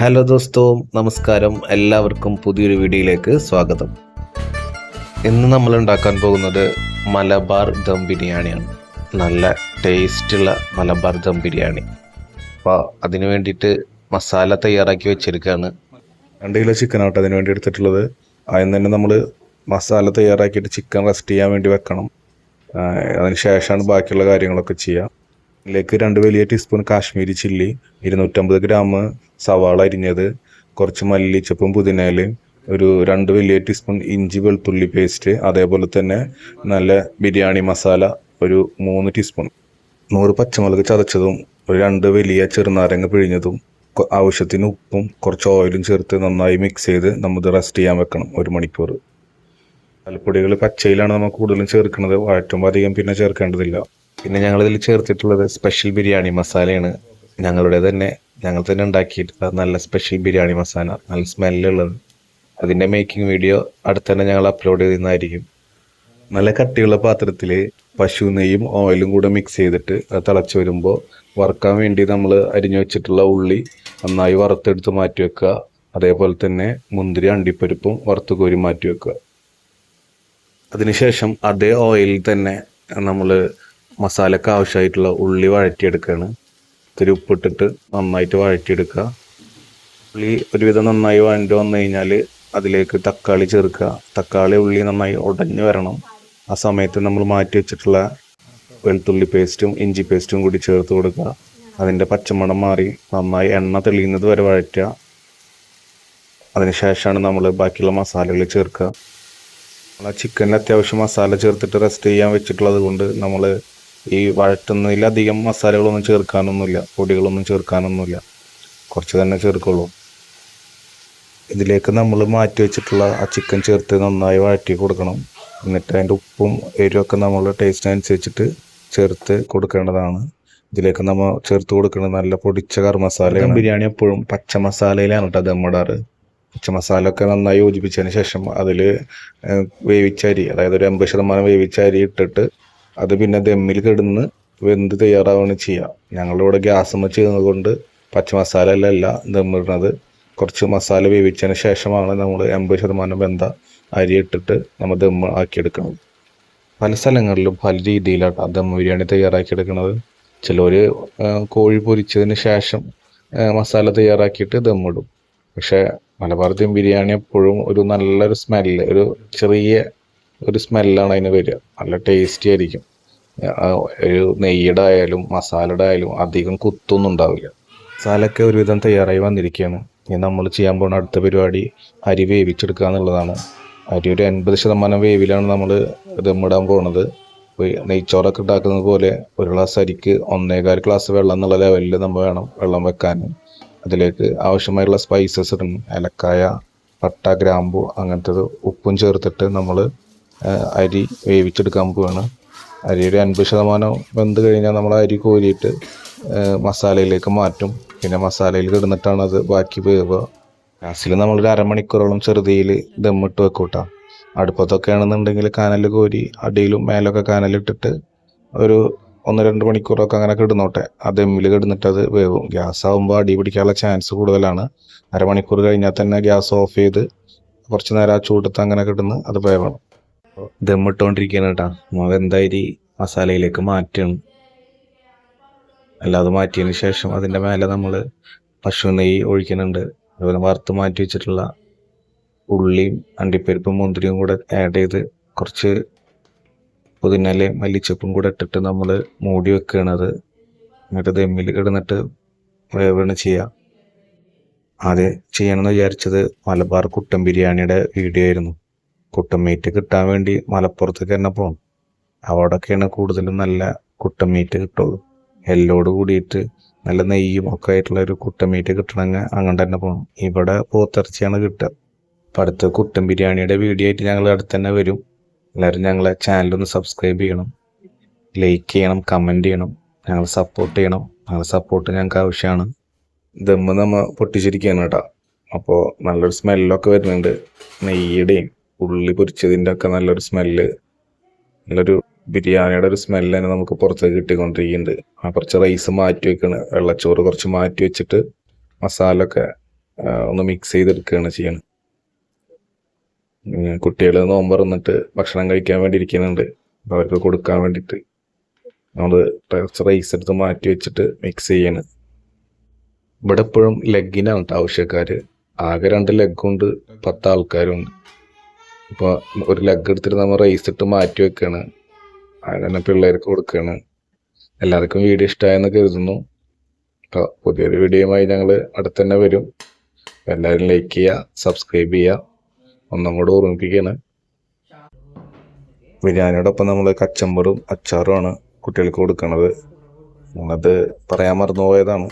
Hello ദോസ്തോ നമസ്കാരം. എല്ലാവർക്കും പുതിയൊരു വീഡിയോയിലേക്ക് സ്വാഗതം. ഇന്ന് നമ്മൾ ഉണ്ടാക്കാൻ പോകുന്നത് മലബാർ ദം ബിരിയാണിയാണ്. നല്ല ടേസ്റ്റുള്ള മലബാർ ദം ബിരിയാണി. അപ്പോൾ അതിന് വേണ്ടിയിട്ട് മസാല തയ്യാറാക്കി വെച്ചിരിക്കുകയാണ് രണ്ട് കിലോ ചിക്കൻ ആവട്ടെ അതിന് വേണ്ടി എടുത്തിട്ടുള്ളത്. ആദ്യം തന്നെ നമ്മൾ മസാല തയ്യാറാക്കിയിട്ട് ചിക്കൻ റെസ്റ്റ് ചെയ്യാൻ വേണ്ടി വെക്കണം. അതിന് ശേഷമാണ് ബാക്കിയുള്ള കാര്യങ്ങളൊക്കെ ചെയ്യുക ഇതിലേക്ക് രണ്ട് വലിയ ടീസ്പൂൺ കാശ്മീരി ചില്ലി ഇരുന്നൂറ്റമ്പത് ഗ്രാം സവാള അരിഞ്ഞത് കുറച്ച് മല്ലിച്ചപ്പും പുതിനയിലയും ഒരു രണ്ട് വലിയ ടീസ്പൂൺ ഇഞ്ചി വെളുത്തുള്ളി പേസ്റ്റ് അതേപോലെ തന്നെ നല്ല ബിരിയാണി മസാല ഒരു മൂന്ന് ടീസ്പൂൺ നൂറ് പച്ചമുളക് ചതച്ചതും ഒരു രണ്ട് വലിയ ചെറുനാരങ്ങ പിഴിഞ്ഞതും ആവശ്യത്തിന് ഉപ്പും കുറച്ച് ഓയിലും ചേർത്ത് നന്നായി മിക്സ് ചെയ്ത് നമ്മൾ റെസ്റ്റ് ചെയ്യാൻ വെക്കണം ഒരു മണിക്കൂർ. മസാലപ്പൊടികൾ പച്ചയിലാണ് നമ്മൾ കൂടുതലും ചേർക്കുന്നത് വഴറ്റുമ്പോൾ അധികം പിന്നെ ചേർക്കേണ്ടതില്ല. പിന്നെ ഞങ്ങളിതിൽ ചേർത്തിട്ടുള്ളത് സ്പെഷ്യൽ ബിരിയാണി മസാലയാണ്. ഞങ്ങളുടെ തന്നെ ഞങ്ങൾ തന്നെ ഉണ്ടാക്കിയിട്ടുള്ള നല്ല സ്പെഷ്യൽ ബിരിയാണി മസാല നല്ല സ്മെല്ലുള്ളത് അതിന്റെ മേക്കിംഗ് വീഡിയോ അടുത്ത് തന്നെ ഞങ്ങൾ അപ്ലോഡ് ചെയ്യുന്നതായിരിക്കും നല്ല കട്ടിയുള്ള പാത്രത്തിൽ പശു നെയ്യും ഓയിലും കൂടെ മിക്സ് ചെയ്തിട്ട് അത് തിളച്ച് വരുമ്പോൾ വറുക്കാൻ വേണ്ടി നമ്മൾ അരിഞ്ഞു വെച്ചിട്ടുള്ള ഉള്ളി നന്നായി വറുത്തെടുത്ത് മാറ്റി വെക്കുക. അതേപോലെ തന്നെ മുന്തിരി അണ്ടിപ്പരിപ്പും വറുത്ത് കോരി മാറ്റി വെക്കുക. അതിനുശേഷം അതേ ഓയിലിൽ തന്നെ നമ്മൾ മസാലക്ക് ആവശ്യമായിട്ടുള്ള ഉള്ളി വഴറ്റിയെടുക്കുകയാണ് ഇത്തിരി ഉപ്പിട്ടിട്ട് നന്നായിട്ട് വഴറ്റിയെടുക്കുക. ഉള്ളി ഒരുവിധം നന്നായി വഴണ്ടി വന്നു കഴിഞ്ഞാൽ അതിലേക്ക് തക്കാളി ചേർക്കുക. തക്കാളി ഉള്ളി നന്നായി ഉടഞ്ഞു വരണം. ആ സമയത്ത് നമ്മൾ മാറ്റി വെച്ചിട്ടുള്ള വെളുത്തുള്ളി പേസ്റ്റും ഇഞ്ചി പേസ്റ്റും കൂടി ചേർത്ത് കൊടുക്കുക. അതിന്റെ പച്ചമണം മാറി നന്നായി എണ്ണ തെളിയുന്നത് വരെ വഴറ്റുക. അതിനുശേഷമാണ് നമ്മൾ ബാക്കിയുള്ള മസാലകൾ ചേർക്കുക. നമ്മൾ ആ ചിക്കനിൽ അത്യാവശ്യം മസാല ചേർത്തിട്ട് റെസ്റ്റ് ചെയ്യാൻ വെച്ചിട്ടുള്ളത് കൊണ്ട് നമ്മൾ ഈ വഴറ്റുന്നതിൽ അധികം മസാലകളൊന്നും ചേർക്കാനൊന്നുമില്ല പൊടികളൊന്നും ചേർക്കാനൊന്നുമില്ല. കുറച്ച് തന്നെ ചേർക്കുള്ളൂ. ഇതിലേക്ക് നമ്മൾ മാറ്റി വെച്ചിട്ടുള്ള ആ ചിക്കൻ ചേർത്ത് നന്നായി വഴറ്റി കൊടുക്കണം. എന്നിട്ട് അതിന്റെ ഉപ്പും എരിവൊക്കെ നമ്മൾ ടേസ്റ്റിനനുസരിച്ചിട്ട് ചേർത്ത് കൊടുക്കേണ്ടതാണ്. ഇതിലേക്ക് നമ്മൾ ചേർത്ത് കൊടുക്കുന്നത് നല്ല പൊടിച്ച കറി മസാലയാണ്. ബിരിയാണി എപ്പോഴും പച്ച മസാലയിലാണ് കേട്ടോ ദമ്മിടാറ്. പച്ച മസാല ഒക്കെ നന്നായി യോജിപ്പിച്ചതിന് ശേഷം അതിൽ വേവിച്ച അരി അതായത് ഒരു എൺപത് ശതമാനം വേവിച്ച അരി ഇട്ടിട്ട് അത് പിന്നെ ദമ്മിൽ കിടന്ന് വെന്ത് തയ്യാറാവുകയാണ് ചെയ്യുക ഞങ്ങളിവിടെ ഗ്യാസ് ചെയ്യുന്നത് കൊണ്ട് പച്ച അല്ല ദമ്മിടുന്നത്. കുറച്ച് മസാല വേവിച്ചതിന് ശേഷമാണ് നമ്മൾ എൺപത് ശതമാനം വെന്ത അരി ഇട്ടിട്ട് നമ്മൾ ദമ്മ് ആക്കിയെടുക്കണം പല സ്ഥലങ്ങളിലും പല രീതിയിലാണ് ദം ബിരിയാണി തയ്യാറാക്കിയെടുക്കുന്നത്. ചിലർ കോഴി പൊരിച്ചതിന് ശേഷം മസാല തയ്യാറാക്കിയിട്ട് ദമ്മിടും പക്ഷേ മലബാർ ദം ബിരിയാണി എപ്പോഴും ഒരു നല്ലൊരു സ്മെല്ല് ഒരു ചെറിയ ഒരു സ്മെല്ലാണ് അതിന് വരിക. നല്ല ടേസ്റ്റി ആയിരിക്കും. ഒരു നെയ്യുടെ ആയാലും മസാലയുടെ ആയാലും അധികം കുത്തൊന്നും ഉണ്ടാവില്ല. മസാലയൊക്കെ ഒരുവിധം തയ്യാറായി വന്നിരിക്കുകയാണ്. ഇനി നമ്മൾ ചെയ്യാൻ പോകുന്ന അടുത്ത പരിപാടി അരി വേവിച്ചെടുക്കുക എന്നുള്ളതാണ്. അരി ഒരു എൺപത് ശതമാനം വേവിലാണ് നമ്മൾ ദമ്മിടാൻ ഈ നെയ്ച്ചോറൊക്കെ ഉണ്ടാക്കുന്നത് പോലെ ഒരു ഗ്ലാസ് അരിക്ക് ഒന്നേകാൽ ഗ്ലാസ് വെള്ളം എന്നുള്ള ലെവലിൽ നമ്മൾ വേണം വെള്ളം വെക്കാൻ. അതിലേക്ക് ആവശ്യമായുള്ള സ്പൈസസ് ഇടണം. ഏലക്കായ പട്ട ഗ്രാമ്പു അങ്ങനത്തത് ഉപ്പും ചേർത്തിട്ട് നമ്മൾ അരി വേവിച്ചെടുക്കാൻ പോവാണ്. അരി ഒരു അൻപത് ശതമാനം വെന്ത് കഴിഞ്ഞാൽ നമ്മൾ അരി കോരിയിട്ട് മസാലയിലേക്ക് മാറ്റും. പിന്നെ മസാലയിൽ കിടന്നിട്ടാണ് അത് ബാക്കി വേവുക. ഗ്യാസിൽ നമ്മൾ നമ്മളൊരു അരമണിക്കൂറോളം ചെറുതിയിൽ ദമ്മിട്ട് വെക്കൂട്ട. അടുപ്പത്തൊക്കെ ആണെന്നുണ്ടെങ്കിൽ കാനൽ കോരി അടിയിലും മേലൊക്കെ കാനലിട്ടിട്ട് ഒരു ഒന്ന് രണ്ട് മണിക്കൂറൊക്കെ അങ്ങനെ കിടന്നോട്ടെ. ആ ദമ്മിൽ കിടന്നിട്ട് അത് വേവും. ഗ്യാസ് ആകുമ്പോൾ അടി പിടിക്കാനുള്ള ചാൻസ് കൂടുതലാണ്. അരമണിക്കൂർ കഴിഞ്ഞാൽ തന്നെ ഗ്യാസ് ഓഫ് ചെയ്ത് കുറച്ച് നേരം ആ ചൂടത്ത് അങ്ങനെ കിടന്ന് അത് വേവണം. ദമ്മിട്ടുകൊണ്ടിരിക്കുകയാണ് കേട്ടോ എന്തായാലും മസാലയിലേക്ക് മാറ്റണം അല്ലാതെ മാറ്റിയതിന് ശേഷം അതിന്റെ മേലെ നമ്മൾ പശു നെയ്യ് ഒഴിക്കുന്നുണ്ട്. അതുപോലെ വറുത്ത് മാറ്റി വെച്ചിട്ടുള്ള ഉള്ളിയും അണ്ടിപ്പരിപ്പും മുന്തിരിയും കൂടെ ആഡ് ചെയ്ത് കുറച്ച് പുതിനലയും മല്ലിച്ചപ്പും കൂടെ ഇട്ടിട്ട് നമ്മൾ മൂടി വെക്കുകയാണ് അത്. എന്നിട്ട് ദമ്മിൽ കിടന്നിട്ട് വേവണ ചെയ്യുക ആദ്യം ചെയ്യണമെന്ന് വിചാരിച്ചത് മലബാർ കുട്ടൻ ബിരിയാണിയുടെ വീഡിയോ ആയിരുന്നു. കുട്ടൻ മീറ്റ് കിട്ടാൻ വേണ്ടി മലപ്പുറത്തേക്ക് തന്നെ പോകണം അവിടെയൊക്കെയാണ് കൂടുതലും നല്ല കുട്ടമീറ്റ് കിട്ടുള്ളൂ. എല്ലോട് കൂടിയിട്ട് നല്ല നെയ്യും ഒക്കെ ആയിട്ടുള്ള ഒരു കുട്ടമീറ്റ് കിട്ടണമെങ്കിൽ അങ്ങനെ തന്നെ പോകണം ഇവിടെ പോത്തിറച്ചിയാണ് കിട്ടുക. അപ്പം അടുത്ത കുട്ടൻ ബിരിയാണിയുടെ വീഡിയോ ആയിട്ട് ഞങ്ങൾ അടുത്ത് തന്നെ വരും. എല്ലാവരും ഞങ്ങളെ ചാനലൊന്ന് സബ്സ്ക്രൈബ് ചെയ്യണം. ലൈക്ക് ചെയ്യണം കമന്റ് ചെയ്യണം. ഞങ്ങൾ സപ്പോർട്ട് ചെയ്യണം. ഞങ്ങളുടെ സപ്പോർട്ട് ഞങ്ങൾക്ക് ആവശ്യമാണ്. ദമ്മ് നമ്മൾ പൊട്ടിച്ചിരിക്കുകയാണ് കേട്ടോ. അപ്പോൾ നല്ലൊരു സ്മെല്ലൊക്കെ വരുന്നുണ്ട്. നെയ്യുടെയും ഉള്ളി പൊരിച്ചതിന്റെ ഒക്കെ നല്ലൊരു സ്മെല്ല്. നല്ലൊരു ബിരിയാണിയുടെ ഒരു സ്മെല്ല് തന്നെ നമുക്ക് പുറത്തേക്ക് കിട്ടിക്കൊണ്ടിരിക്കുന്നുണ്ട്. ആ കുറച്ച് റൈസ് മാറ്റി വെക്കണ്. വെള്ളച്ചോറ് കുറച്ച് മാറ്റി വെച്ചിട്ട് മസാല ഒക്കെ ഒന്ന് മിക്സ് ചെയ്തെടുക്കുകയാണ് ചെയ്യണം കുട്ടികൾ നോമ്പ് തന്നിട്ട് ഭക്ഷണം കഴിക്കാൻ വേണ്ടി ഇരിക്കുന്നുണ്ട്. അവർക്ക് കൊടുക്കാൻ വേണ്ടിയിട്ട് നമ്മൾ കുറച്ച് റൈസ് എടുത്ത് മാറ്റി വെച്ചിട്ട് മിക്സ് ചെയ്യണം. ഇവിടെ എപ്പോഴും ലെഗിനാണ് ആവശ്യക്കാർ ആകെ രണ്ട് ലെഗ് കൊണ്ട് പത്ത് ആൾക്കാരുണ്ട് ഇപ്പോൾ ഒരു ലെഗ് എടുത്തിട്ട് നമ്മൾ റൈസ് ഇട്ട് മാറ്റി വെക്കുകയാണ് അങ്ങനെ പിള്ളേർക്ക് കൊടുക്കുകയാണ് എല്ലാവർക്കും വീഡിയോ ഇഷ്ടമായെന്ന് കരുതുന്നു. അപ്പോൾ പുതിയൊരു വീഡിയോയുമായി ഞങ്ങൾ അടുത്ത് തന്നെ വരും. എല്ലാവരും ലൈക്ക് ചെയ്യുക സബ്സ്ക്രൈബ് ചെയ്യുക. ഒന്നും കൂടെ ഓർമ്മിപ്പിക്കുകയാണ്. ബിരിയാണിയോടൊപ്പം നമ്മൾ കച്ചമ്പറും അച്ചാറുമാണ് കുട്ടികൾക്ക് കൊടുക്കുന്നത് നമ്മളത് പറയാൻ മറന്നുപോയതാണ്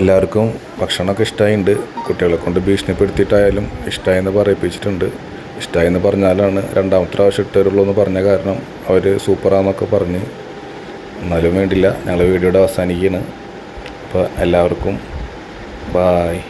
എല്ലാവർക്കും ഭക്ഷണമൊക്കെ ഇഷ്ടമായിട്ടുണ്ട് കുട്ടികളെ കൊണ്ട് ഭീഷണിപ്പെടുത്തിയിട്ടായാലും ഇഷ്ടമായെന്ന് പറയിപ്പിച്ചിട്ടുണ്ട്. ഇഷ്ടമായെന്ന് പറഞ്ഞാലാണ് രണ്ടാമത്തെ പ്രാവശ്യം ഇട്ടവരുള്ളൂ എന്ന് പറഞ്ഞ കാരണം അവർ സൂപ്പറാന്നൊക്കെ പറഞ്ഞ്. എന്നാലും വേണ്ടില്ല. ഞങ്ങൾ വീഡിയോയുടെ അവസാനിക്കുകയാണ്. അപ്പോൾ എല്ലാവർക്കും ബായ്